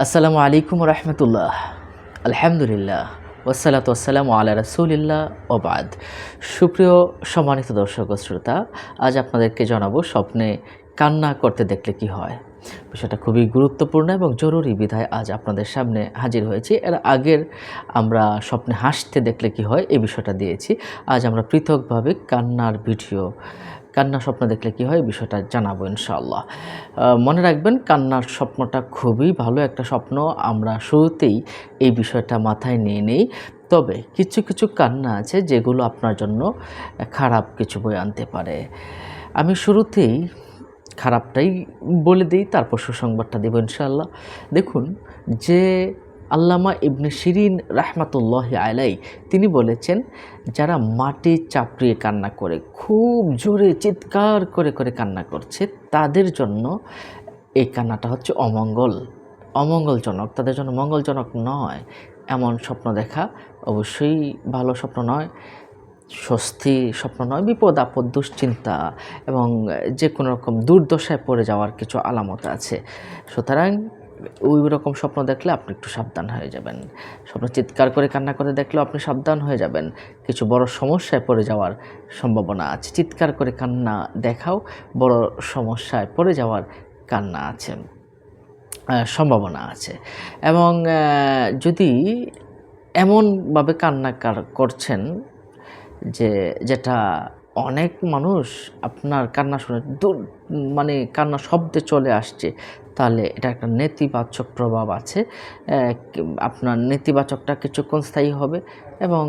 আসসালামু আলাইকুম রহমতুল্লাহ। আলহামদুলিল্লাহ। ওসালাত ওসালাম আল্লাহ রসুলিল্লাহ ওবাদ সুপ্রিয় সম্মানিত দর্শক শ্রোতা, আজ আপনাদেরকে জানাব স্বপ্নে কান্না করতে দেখলে কি হয়? বিষয়টা খুবই গুরুত্বপূর্ণ এবং জরুরি বিধায় আজ আপনাদের সামনে হাজির হয়েছি। এর আগের আমরা স্বপ্নে হাসতে দেখলে কি হয় এই বিষয়টা দিয়েছি। আজ আমরা পৃথকভাবে কান্নার ভিডিও কান্না স্বপ্ন দেখলে কি হয়? বিষয়টা জানাব ইনশাআল্লাহ। মনে রাখবেন, কান্নার স্বপ্নটা খুবই ভালো একটা স্বপ্ন। আমরা শুরুতেই এই বিষয়টা মাথায় নিয়ে নেই। তবে কিছু কিছু কান্না আছে যেগুলো আপনার জন্য খারাপ কিছু বই আনতে পারে। আমি শুরুতেই খারাপটাই বলে দিই, তারপর সুসংবাদটা দেবো ইনশাআল্লাহ। দেখুন, যে আল্লামা ইবনে শিরিন রাহমাতুল্লাহ আলাই তিনি বলেছেন, যারা মাটি চাপড়িয়ে কান্না করে, খুব জোরে চিৎকার করে করে কান্না করছে, তাদের জন্য এই কান্নাটা হচ্ছে অমঙ্গল। অমঙ্গলজনক, তাদের জন্য মঙ্গলজনক নয়। এমন স্বপ্ন দেখা অবশ্যই ভালো স্বপ্ন নয়, স্বস্তি স্বপ্ন নয়, বিপদ আপদ দুশ্চিন্তা এবং যে কোনো রকম দুর্দশায় পড়ে যাওয়ার কিছু আলামত আছে। সুতরাং ওই রকম স্বপ্ন দেখলে আপনি একটু সাবধান হয়ে যাবেন। স্বপ্ন চিৎকার করে কান্না করে দেখলেও আপনি সাবধান হয়ে যাবেন। কিছু বড় সমস্যায় পড়ে যাওয়ার সম্ভাবনা আছে। চিৎকার করে কান্না দেখাও বড় সমস্যায় পড়ে যাওয়ার কান্না আছে সম্ভাবনা আছে। এবং যদি এমনভাবে কান্না কার- করছেন যে, যেটা অনেক মানুষ আপনার কান্না শুনে দূর মানে কান্না শব্দে চলে আসছে তাহলে এটা একটা নেতিবাচক প্রভাব আছে আপনার নেতিবাচকটা কিছুক্ষণ স্থায়ী হবে এবং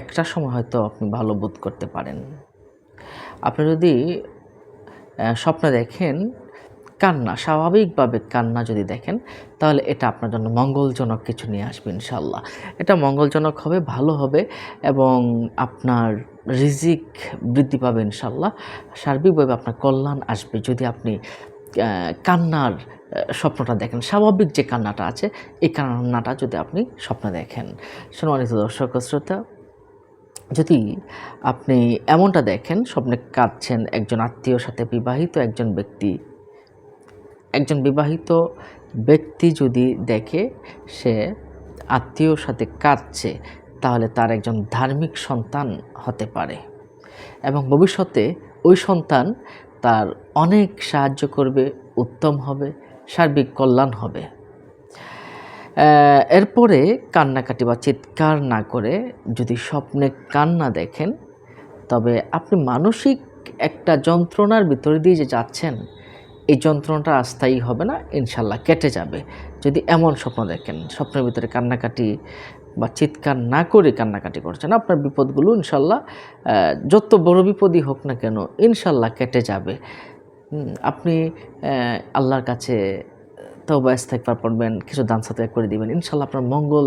একটা সময় হয়তো আপনি ভালো বোধ করতে পারেন। আপনি যদি স্বপ্নে দেখেন, কান্না, স্বাভাবিকভাবে কান্না যদি দেখেন, তাহলে এটা আপনার জন্য মঙ্গলজনক কিছু নিয়ে আসবে ইনশাল্লাহ এটা মঙ্গলজনক হবে, ভালো হবে এবং আপনার রিজিক বৃদ্ধি পাবে ইনশাল্লাহ সার্বিকভাবে আপনার কল্যাণ আসবে যদি আপনি কান্নার স্বপ্নটা দেখেন। স্বাভাবিক যে কান্নাটা আছে, এই কান্নাটা যদি আপনি স্বপ্ন দেখেন। সম্মানিত দর্শক শ্রোতা, যদি আপনি এমনটা দেখেন, স্বপ্নে কাঁদছেন একজন আত্মীয়র সাথে বিবাহিত একজন ব্যক্তি, একজন বিবাহিত ব্যক্তি যদি দেখে সে আত্মীয়র সাথে কাঁদছে, তাহলে তার একজন ধার্মিক সন্তান হতে পারে। এবং ভবিষ্যতে ওই সন্তান তার অনেক সাহায্য করবে, উত্তম হবে, সার্বিক কল্যাণ হবে। এরপরে কান্নাকাটি বা চিৎকার না করে যদি স্বপ্নে কান্না দেখেন, তবে আপনি মানসিক একটা যন্ত্রণার ভিতরে দিয়ে যে যাচ্ছেন, এই যন্ত্রণাটা আস্থায়ী হবে না, ইনশাল্লাহ কেটে যাবে। যদি এমন স্বপ্ন দেখেন, স্বপ্নের ভিতরে কান্নাকাটি বা চিৎকার না করে কান্নাকাটি করছেন, আপনার বিপদগুলো ইনশাল্লাহ যত বড় বিপদই হোক না কেন, ইনশাল্লাহ কেটে যাবে। আপনি আল্লাহর কাছে তবা ইস্তেকবার পড়বেন কিছু দান সাথে করে দিবেন। ইনশাল্লাহ আপনার মঙ্গল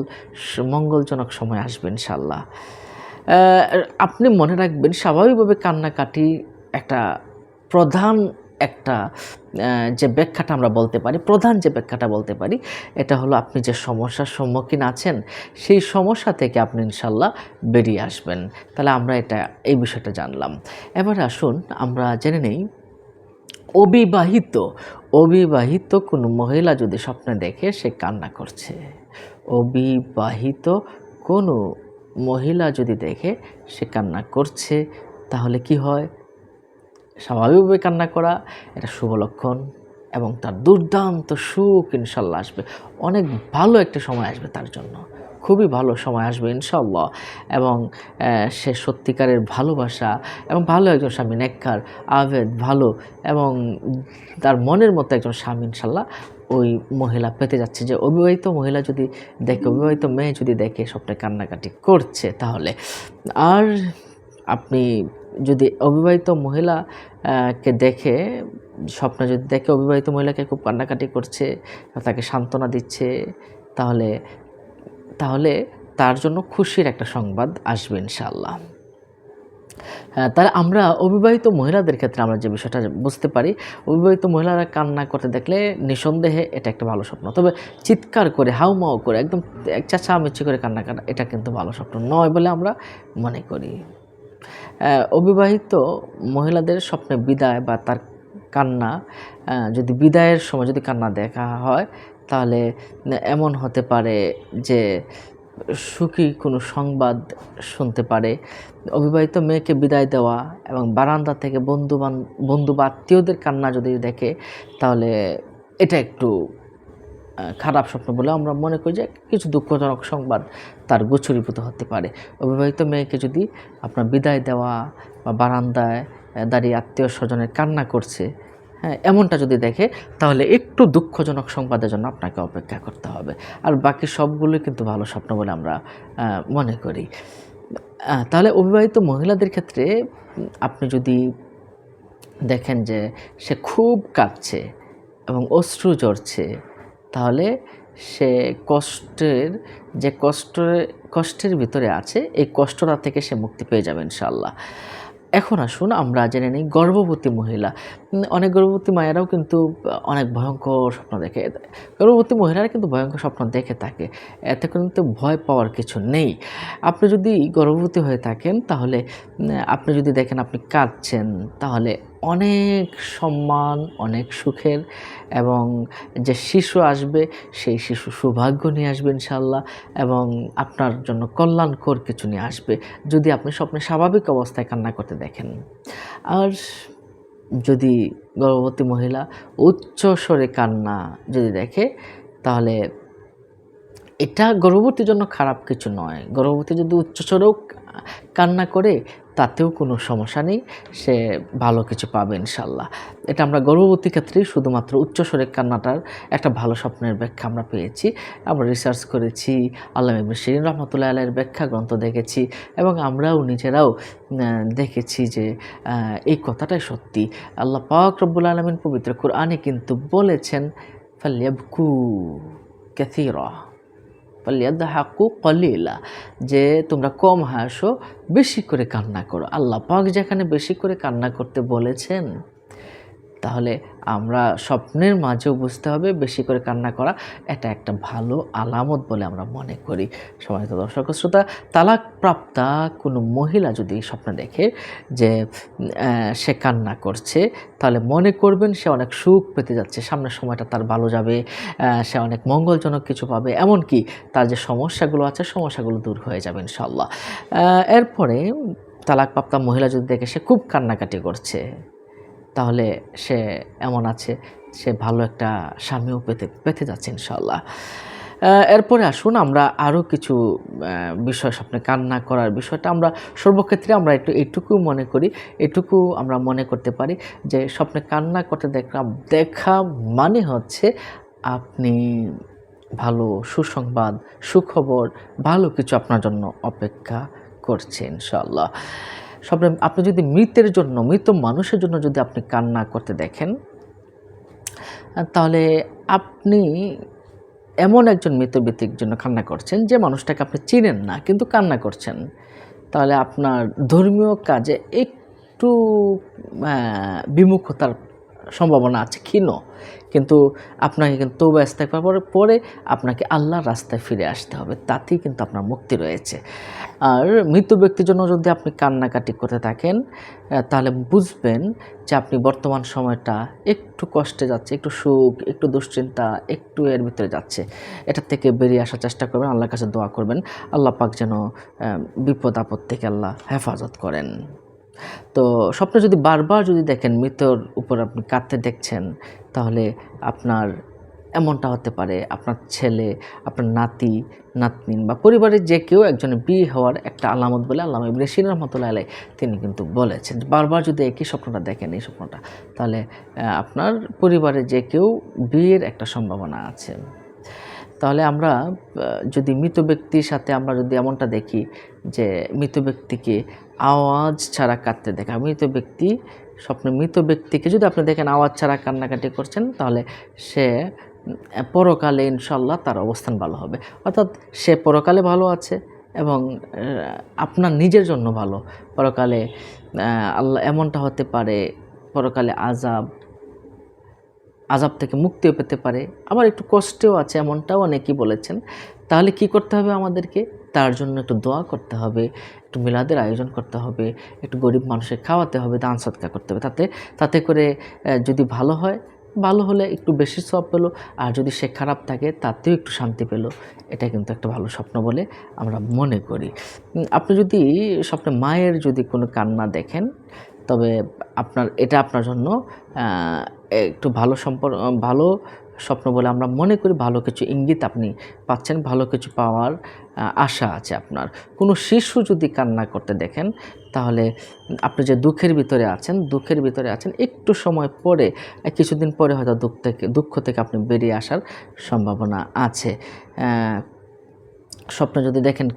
মঙ্গলজনক সময় আসবে ইনশাল্লাহ। আপনি মনে রাখবেন, স্বাভাবিকভাবে কান্নাকাটি একটা প্রধান একটা যে ব্যাখ্যাটা আমরা বলতে পারি, প্রধান যে ব্যাখ্যাটা বলতে পারি, এটা হলো আপনি যে সমস্যার সম্মুখীন আছেন, সেই সমস্যা থেকে আপনি ইনশাল্লাহ বেরিয়ে আসবেন। তাহলে আমরা এটা, এই বিষয়টা জানলাম। এবার আসুন, আমরা জেনে নেই অবিবাহিত অবিবাহিত কোনো মহিলা যদি স্বপ্নে দেখে সে কান্না করছে। অবিবাহিত কোনো মহিলা যদি দেখে সে কান্না করছে, তাহলে কি হয়? স্বাভাবিকভাবে কান্না করা, এটা শুভ লক্ষণ এবং তার দুর্দান্ত সুখ ইনশাল্লাহ আসবে। অনেক ভালো একটা সময় আসবে তার জন্য। খুবই ভালো সময় আসবে ইনশাল্লাহ এবং সে সত্যিকারের ভালোবাসা এবং ভালো একজন স্বামী নেককার আবেদ ভালো এবং তার মনের মতো একজন স্বামী ইনশাল্লাহ ওই মহিলা পেতে যাচ্ছে। যে অবিবাহিত মহিলা যদি দেখে অবিবাহিত মেয়ে যদি দেখে সবটা কান্নাকাটি করছে তাহলে। আর আপনি যদি অবিবাহিত মহিলা আহ, কে দেখে স্বপ্ন যদি দেখে অবিবাহিত মহিলাকে খুব কান্নাকাটি করছে তাকে সান্ত্বনা দিচ্ছে তাহলে তাহলে তার জন্য খুশির একটা সংবাদ আসবে ইনশাআল্লাহ। হ্যাঁ, তাহলে আমরা অবিবাহিত মহিলাদের ক্ষেত্রে আমরা যে বিষয়টা বুঝতে পারি অবিবাহিত মহিলারা কান্না করতে দেখলে নিঃসন্দেহে এটা একটা ভালো স্বপ্ন। তবে চিৎকার করে হাউমাউ করে একদম এক চাচা মিচি করে কান্না কাটা এটা কিন্তু ভালো স্বপ্ন নয় বলে আমরা মনে করি। অবিবাহিত মহিলাদের স্বপ্নে বিদায় বা তার কান্না যদি বিদায়ের সময় যদি কান্না দেখা হয় তাহলে এমন হতে পারে যে সুখী কোনো সংবাদ শুনতে পারে। অবিবাহিত মেয়েকে বিদায় দেওয়া এবং বারান্দা থেকে বন্ধু বন্ধু বা আত্মীয়দের কান্না যদি দেখে, তাহলে এটা একটু খারাপ স্বপ্ন বলে আমরা মনে করি যে কিছু দুঃখজনক সংবাদ তার গোচরীভূত হতে পারে। অবিবাহিত মেয়েকে যদি আপনার বিদায় দেওয়া বা বারান্দায় দাঁড়িয়ে আত্মীয় স্বজনের কান্না করছে হ্যাঁ এমনটা যদি দেখে, তাহলে একটু দুঃখজনক সংবাদের জন্য আপনাকে অপেক্ষা করতে হবে। আর বাকি সবগুলো কিন্তু ভালো স্বপ্ন বলে আমরা মনে করি। তাহলে অবিবাহিত মহিলাদের ক্ষেত্রে, আপনি যদি দেখেন যে সে খুব কাঁদছে এবং অশ্রু ঝরছে, তাহলে সে কষ্টের, যে কষ্ট, কষ্টের ভিতরে আছে, এই কষ্টটা থেকে সে মুক্তি পেয়ে যাবে ইনশাল্লাহ এখন আসুন, আমরা জেনে নিই গর্ভবতী মহিলা। অনেক গর্ভবতী মায়েরাও কিন্তু অনেক ভয়ঙ্কর স্বপ্ন দেখে। গর্ভবতী মহিলারা কিন্তু ভয়ঙ্কর স্বপ্ন দেখে থাকে। এতে কিন্তু ভয় পাওয়ার কিছু নেই। আপনি যদি গর্ভবতী হয়ে থাকেন, তাহলে আপনি যদি দেখেন আপনি কাঁদছেন, তাহলে অনেক সম্মান, অনেক সুখের এবং যে শিশু আসবে, সেই শিশু সৌভাগ্য নিয়ে আসবে ইনশাল্লাহ এবং আপনার জন্য কল্যাণকর কিছু নিয়ে আসবে। যদি আপনি স্বপ্নে স্বাভাবিক অবস্থায় কান্না করতে দেখেন। আর যদি গর্ভবতী মহিলা উচ্চ স্বরে কান্না যদি দেখে, তাহলে এটা গর্ভবতীর জন্য খারাপ কিছু নয়। গর্ভবতী যদি উচ্চস্বরেও কান্না করে তাতেও কোনো সমস্যা নেই, সে ভালো কিছু পাবে ইনশাল্লাহ। এটা আমরা গর্ভবতী ক্ষেত্রেই শুধুমাত্র উচ্চস্বরে কান্নাটার একটা ভালো স্বপ্নের ব্যাখ্যা আমরা পেয়েছি। আমরা রিসার্চ করেছি, আল্লাহ ইবনে শিরিন রহমতুল্লাহ আলাইয়ের ব্যাখ্যা গ্রন্থ দেখেছি এবং আমরাও নিজেরাও দেখেছি যে এই কথাটাই সত্যি। আল্লাহ পাক রব্বুল আলমিন পবিত্র কোরআনে কিন্তু বলেছেন ফালিয়াবকু ক্যাথিরা ফালিয়াদহাকু কলিলা, যে তোমরা কম হাসো, বেশি করে কান্না করো। আল্লাহ পাক যেখানে বেশি করে কান্না করতে বলেছেন তাহলে আমরা স্বপ্নের মাঝেও বুঝতে হবে, বেশি করে কান্না করা, এটা একটা ভালো আলামত বলে আমরা মনে করি। সম্মানিত দর্শক শ্রোতা তালাক প্রাপ্তা কোনো মহিলা যদি স্বপ্নে দেখে যে সে কান্না করছে, তাহলে মনে করবেন সে অনেক সুখ পেতে যাচ্ছে, সামনের সময়টা তার ভালো যাবে সে অনেক মঙ্গলজনক কিছু পাবে, এমনকি তার যে সমস্যাগুলো আছে, সমস্যাগুলো দূর হয়ে যাবে ইনশাল্লাহ এরপরে তালাকপ্রাপ্তা মহিলা যদি দেখে সে খুব কান্নাকাটি করছে তাহলে সে এমন আছে, সে ভালো একটা স্বামীও পেতে পেতে যাচ্ছে ইনশাল্লাহ এরপরে আসুন, আমরা আরও কিছু বিষয় স্বপ্নে কান্না করার বিষয়টা আমরা সর্বক্ষেত্রে আমরা একটু এটুকু মনে করি, এটুকু আমরা মনে করতে পারি যে স্বপ্নে কান্না করতে দেখলাম দেখা মানে হচ্ছে আপনি ভালো সুসংবাদ, সুখবর, ভালো কিছু আপনার জন্য অপেক্ষা করছে ইনশাল্লাহ স্বপ্নে আপনি যদি মৃতের জন্য, মৃত মানুষের জন্য যদি আপনি কান্না করতে দেখেন, তাহলে আপনি এমন একজন মৃত ব্যক্তির জন্য কান্না করছেন যে মানুষটাকে আপনি চিনেন না, কিন্তু কান্না করছেন। তাহলে আপনার ধর্মীয় কাজে একটু বিমুখতার সম্ভাবনা আছে ক্ষীণ। কিন্তু আপনাকে কিন্তু ব্যস্ত পরে পরে আপনাকে আল্লাহর রাস্তায় ফিরে আসতে হবে। তাতেই কিন্তু আপনার মুক্তি রয়েছে। আর মৃত ব্যক্তির জন্য যদি আপনি কান্নাকাটি করতে থাকেন তাহলে বুঝবেন যে আপনি বর্তমান সময়টা একটু কষ্টে যাচ্ছে, একটু সুখ, একটু দুশ্চিন্তা, একটু এর ভিতরে যাচ্ছে। এটা থেকে বেরিয়ে আসার চেষ্টা করবেন, আল্লাহর কাছে দোয়া করবেন। আল্লাহ পাক যেন বিপদ আপদ থেকে আল্লাহ হেফাজত করেন। তো স্বপ্ন যদি বারবার যদি দেখেন মৃতর উপর আপনি কাঁদতে দেখছেন, তাহলে আপনার এমনটা হতে পারে, আপনার ছেলে, আপনার নাতি, নাতনিন বা পরিবারের যে কেউ একজনের বিয়ে হওয়ার একটা আলামত বলে আল্লাহ ইবনে সিন রহমতুল্লাহ আলাই তিনি কিন্তু বলেছেন। বারবার যদি একই স্বপ্নটা দেখেন, এই স্বপ্নটা, তাহলে আপনার পরিবারে যে কেউ বিয়ের একটা সম্ভাবনা আছে। তাহলে আমরা যদি মৃত ব্যক্তির সাথে আমরা যদি এমনটা দেখি যে মৃত ব্যক্তিকে আওয়াজ ছাড়া কাঁদতে দেখা মৃত ব্যক্তি, স্বপ্নে মৃত ব্যক্তিকে যদি আপনি দেখেন আওয়াজ ছাড়া কান্নাকাটি করছেন, তাহলে সে পরকালে ইনশাল্লাহ তার অবস্থান ভালো হবে। অর্থাৎ সে পরকালে ভালো আছে এবং আপনার নিজের জন্য ভালো। পরকালে আল্লাহ এমনটা হতে পারে, পরকালে আজাব আজাব থেকে মুক্তিও পেতে পারে। আবার একটু কষ্টেও আছে এমনটাও অনেকেই বলেছেন। তাহলে কি করতে হবে আমাদেরকে? তার জন্য একটু দোয়া করতে হবে, একটু মিলাদের আয়োজন করতে হবে, একটু গরিব মানুষের খাওয়াতে হবে, দান সৎকার করতে হবে। তাতে তাতে করে যদি ভালো হয়, ভালো হলে একটু বেশি সব পেল, আর যদি সে খারাপ থাকে, তাতেও একটু শান্তি পেল। এটা কিন্তু একটা ভালো স্বপ্ন বলে আমরা মনে করি। আপনি যদি স্বপ্নে মায়ের যদি কোনো কান্না দেখেন তবে আপনার, এটা আপনার জন্য একটু ভালো সম্পর্ক ভালো স্বপ্ন বলে আমরা মনে করি, ভালো কিছু ইঙ্গিত আপনি পাচ্ছেন, ভালো কিছু পাওয়ার আশা আছে আপনার। কোনো শিশু যদি কান্না করতে দেখেন, তাহলে আপনি যে দুঃখের ভিতরে আছেন, দুঃখের ভিতরে আছেন, একটু সময় পরে কিছুদিন পরে হয়তো দুঃখ থেকে দুঃখ থেকে আপনি বেরিয়ে আসার সম্ভাবনা আছে। স্বপ্ন যদি দেখেন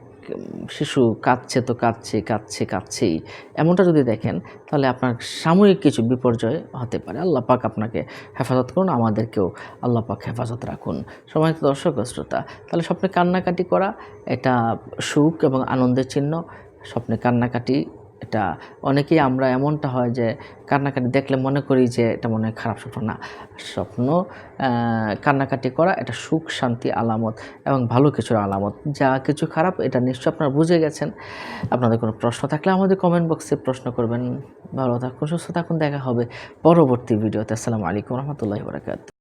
শিশু কাঁদছে তো কাঁদছে কাঁদছে, কাঁদছেই। এমনটা যদি দেখেন, তাহলে আপনার সাময়িক কিছু বিপর্যয় হতে পারে। আল্লাহ পাক আপনাকে হেফাজত করুন, আমাদেরকেও আল্লাহ পাক হেফাজত রাখুন। সময় দর্শক শ্রোতা, তাহলে স্বপ্নে কান্নাকাটি করা, এটা সুখ এবং আনন্দের চিহ্ন। স্বপ্নে কান্নাকাটি এটা অনেকেই আমরা এমনটা হয় যে কান্নাকাটি দেখলে মনে করি যে এটা মনে হয় খারাপ স্বপ্ন না। স্বপ্ন কান্নাকাটি করা এটা সুখ, শান্তি, আলামত এবং ভালো কিছুর আলামত। যা কিছু খারাপ এটা নিশ্চয় আপনারা বুঝে গেছেন। আপনাদের কোনো প্রশ্ন থাকলে আমাদের কমেন্ট বক্সে প্রশ্ন করবেন। ভালো থাকুন, সুস্থ থাকুন, দেখা হবে পরবর্তী ভিডিওতে আসসালামু আলাইকুম রহমতুল্লাহ বরাকাত